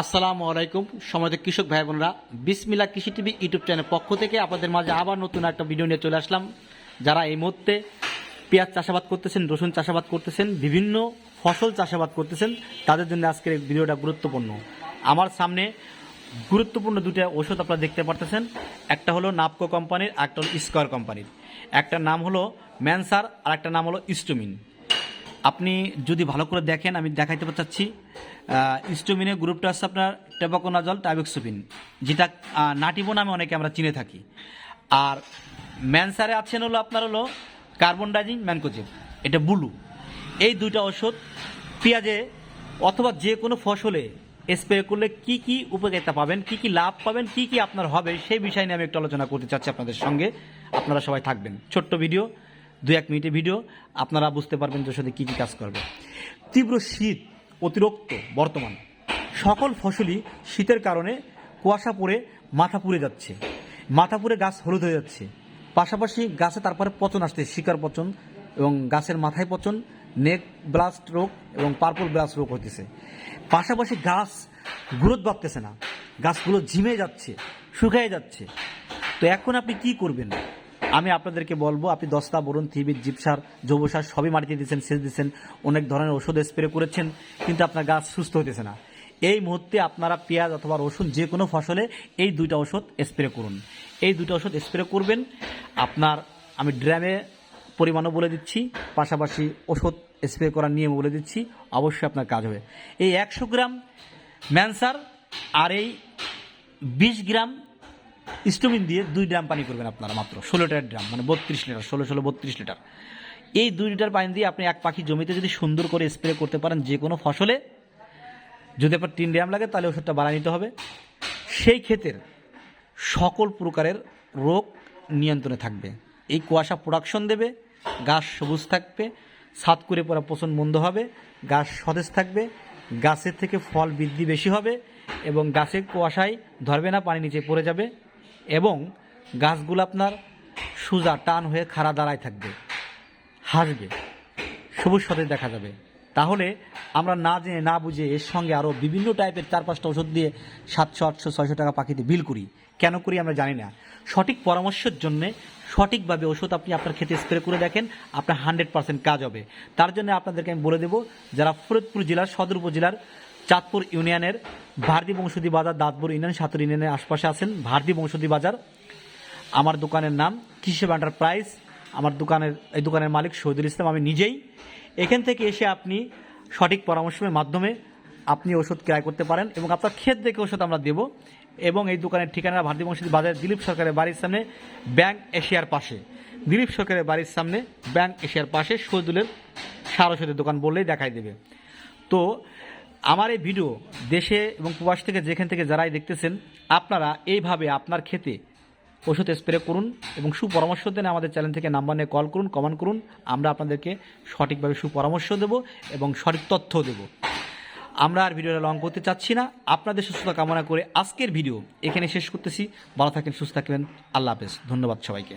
আসসালামু আলাইকুম, সমাজের কৃষক ভাই বোনরা বিসমিল্লা কৃষি টিভি ইউটিউব চ্যানেল পক্ষ থেকে আপনাদের মাঝে আবার নতুন একটা ভিডিও নিয়ে চলে আসলাম। যারা এই মুহূর্তে পেঁয়াজ চাষাবাদ করতেছেন, রসুন চাষাবাদ করতেছেন, বিভিন্ন ফসল চাষাবাদ করতেছেন, তাদের জন্য আজকের এই ভিডিওটা গুরুত্বপূর্ণ। আমার সামনে গুরুত্বপূর্ণ দুটো ওষুধ আপনারা দেখতে পারতেছেন। একটা হলো নাপকো কোম্পানির, একটা হলো স্কোয়ার কোম্পানির। একটা নাম হলো ম্যানসার আর একটা নাম হলো ইস্টোমিন। আপনি যদি ভালো করে দেখেন, আমি দেখাইতে চাচ্ছি ইস্টোমিনের গ্রুপটা হচ্ছে আপনার টেবাকোনাজল, টাইবেক্সোপিন, যেটা নাটিবো নামে অনেকে আমরা চিনে থাকি। আর ম্যানসারে আছেন হলো আপনার হলো কার্বন ডাইজিং ম্যানকোজেব এটা বুলু। এই দুইটা ওষুধ পেঁয়াজে অথবা যে কোনো ফসলে স্প্রে করলে কি কি উপকারিতা পাবেন, কি কি লাভ পাবেন, কি কি আপনার হবে, সেই বিষয় নিয়ে আমি একটু আলোচনা করতে চাচ্ছি আপনাদের সঙ্গে। আপনারা সবাই থাকবেন। ছোট্ট ভিডিও। দু এক মিনিটের ভিডিও, আপনারা বুঝতে পারবেন যে সাথে কী কী কাজ করবে। তীব্র শীত অতিরিক্ত বর্তমান। সকল ফসলই শীতের কারণে কুয়াশা পড়ে মাথা পুড়ে যাচ্ছে। মাথা পুড়ে গাছ হলুদ হয়ে যাচ্ছে। পাশাপাশি গাছে তারপরে পচন আসছে, শিকার পচন এবং গাছের মাথায় পচন, নেক ব্লাস্ট রোগ এবং পার্পল ব্লাস্ট রোগ হতেছে পাশাপাশি গাছ গ্রোথ বাড়তেছে না। গাছগুলো ঝিমে যাচ্ছে, শুকিয়ে যাচ্ছে। তো এখন আপনি কি করবেন? আমি আপনাদেরকে বলব, আপনি দস্তা, বরুণ, থিবির, জিপসার জৈবসার সবই মাটিতে দিয়েছেন সেচ দিচ্ছেন, অনেক ধরনের ওষুধ স্প্রে করেছেন, কিন্তু আপনার গাছ সুস্থ হতেছে না। এই মুহূর্তে আপনারা পেঁয়াজ অথবা রসুন যে কোনো ফসলে এই দুইটা ওষুধ স্প্রে করুন। এই দুইটা ওষুধ স্প্রে করবেন, আপনার আমি ড্রামে পরিমাণও বলে দিচ্ছি, পাশাপাশি ওষুধ স্প্রে করার নিয়ম বলে দিচ্ছি, অবশ্যই আপনার কাজ হবে। এই একশো গ্রাম ম্যানসার আর এই বিশ গ্রাম স্টোমিন দিয়ে দুই ড্রাম পানি করবেন আপনারা মাত্র, ষোলো লিটার ড্রাম মানে বত্রিশ লিটার, ষোলো ষোলো, বত্রিশ লিটার। এই দুই লিটার পানি দিয়ে আপনি এক পাখি জমিতে যদি সুন্দর করে স্প্রে করতে পারেন যে কোনো ফসলে, যদি আপনার তিন ড্রাম লাগে, তাহলে ওষুধটা বাড়া নিতে হবে। সেই ক্ষেতের সকল প্রকারের রোগ নিয়ন্ত্রণে থাকবে। এই কুয়াশা প্রোডাকশন দেবে, গাছ সবুজ থাকবে, ছাদ করে পড়া পচন বন্ধ হবে, গাছ সতেজ থাকবে, গাছের থেকে ফল বৃদ্ধি বেশি হবে এবং গাছের কুয়াশায় ধরবে না, পানি নিচে পড়ে যাবে। এবং গাছগুলো আপনার সোজা টান হয়ে খাড়া দাঁড়ায় থাকবে, হাসবে। সবুজ সতেজ দেখা যাবে। তাহলে আমরা না জেনে, না বুঝে এর সঙ্গে আরও বিভিন্ন টাইপের চার পাঁচটা ওষুধ দিয়ে সাতশো, আটশো, ছয়শো টাকা পাখিতে বিল করি। কেন করি আমরা জানি না। সঠিক পরামর্শের জন্য সঠিকভাবে ওষুধ আপনি আপনার ক্ষেতে স্প্রে করে দেখেন, আপনার হান্ড্রেড পার্সেন্ট কাজ হবে। তার জন্য আপনাদেরকে আমি বলে দেবো, যারা ফরিদপুর জেলার, সদর উপজেলার চাঁদপুর ইউনিয়নের ভারতী বংশদী বাজার, দাঁতপুর ইউনিয়ন সাতুর ইউনিয়নের আশপাশে আছেন ভারতী বংশদী বাজার। আমার দোকানের নাম কৃষি এন্টারপ্রাইজ আমার দোকানের, এই দোকানের মালিক শহীদুল ইসলাম। আমি নিজেই এখান থেকে এসে আপনি সঠিক পরামর্শের মাধ্যমে আপনি ওষুধ ক্রয় করতে পারেন এবং আপনার ক্ষেত দেখে ওষুধ আমরা দেব এবং এই দোকানের ঠিকানা ভারতীয় বংশী বাজার, দিলীপ সরকারের বাড়ির সামনে ব্যাংক এশিয়ার পাশে। দিলীপ সরকারের বাড়ির সামনে ব্যাংক এশিয়ার পাশে শহীদুলের সারস্বতীর দোকান বললেই দেখাই দেবে। তো আমার এই ভিডিও দেশে এবং প্রবাস থেকে যেখান থেকে যারাই দেখতেছেন, আপনারা এইভাবে আপনার ক্ষেতে ওষুধ স্প্রে করুন এবং সুপরামর্শ দেন আমাদের চ্যানেল থেকে নাম্বার নিয়ে কল করুন, কমেন্ট করুন। আমরা আপনাদেরকে সঠিকভাবে সুপরামর্শ দেব এবং সঠিক তথ্য দেব। আমরা আর ভিডিওটা লং করতে চাচ্ছি না। আপনাদের সুস্থতা কামনা করে আজকের ভিডিও এখানে শেষ করতেছি। ভালো থাকেন, সুস্থ থাকবেন। আল্লাহ হাফেজ। ধন্যবাদ সবাইকে।